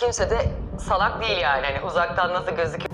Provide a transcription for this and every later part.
kimse de salak değil yani. Hani uzaktan nasıl gözüküyor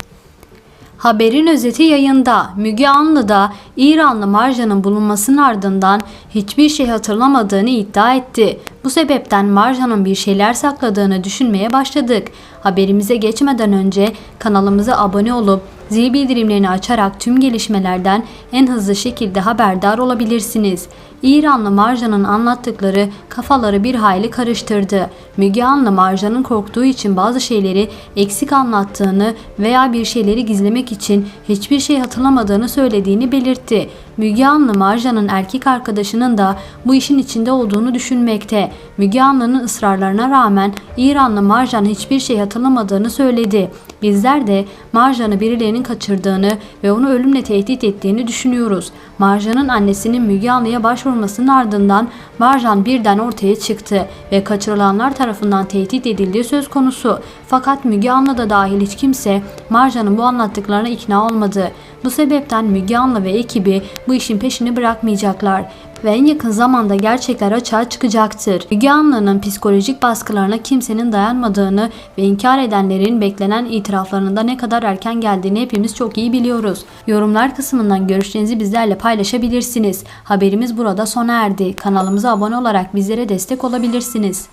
Haberin özeti yayında. Müge Anlı da İranlı Marjan'ın bulunmasının ardından hiçbir şey hatırlamadığını iddia etti. Bu sebepten Marjan'ın bir şeyler sakladığını düşünmeye başladık. Haberimize geçmeden önce kanalımıza abone olup zil bildirimlerini açarak tüm gelişmelerden en hızlı şekilde haberdar olabilirsiniz. İranlı Marjan'ın anlattıkları kafaları bir hayli karıştırdı. Müge Anlı Marjan'ın korktuğu için bazı şeyleri eksik anlattığını veya bir şeyleri gizlemek için hiçbir şey hatırlamadığını söylediğini belirtti. Müge Anlı Marjan'ın erkek arkadaşının da bu işin içinde olduğunu düşünmekte. Müge Anlı'nın ısrarlarına rağmen İranlı Marjan hiçbir şey hatırlamadığını söyledi. Bizler de Marjan'ı birilerinin kaçırdığını ve onu ölümle tehdit ettiğini düşünüyoruz. Marjan'ın annesinin Müge Anlı'ya başvurmasının ardından Marjan birden ortaya çıktı ve kaçırılanlar tarafından tehdit edildiği söz konusu. Fakat Müge Anlı da dahil hiç kimse Marjan'ın bu anlattıklarına ikna olmadı. Bu sebepten Müge Anlı ve ekibi bu işin peşini bırakmayacaklar ve en yakın zamanda gerçekler açığa çıkacaktır. Müge Anlı'nın psikolojik baskılarına kimsenin dayanmadığını ve inkar edenlerin beklenen itiraflarında ne kadar erken geldiğini hepimiz çok iyi biliyoruz. Yorumlar kısmından görüşlerinizi bizlerle paylaşabilirsiniz. Haberimiz burada sona erdi. Kanalımıza abone olarak bizlere destek olabilirsiniz.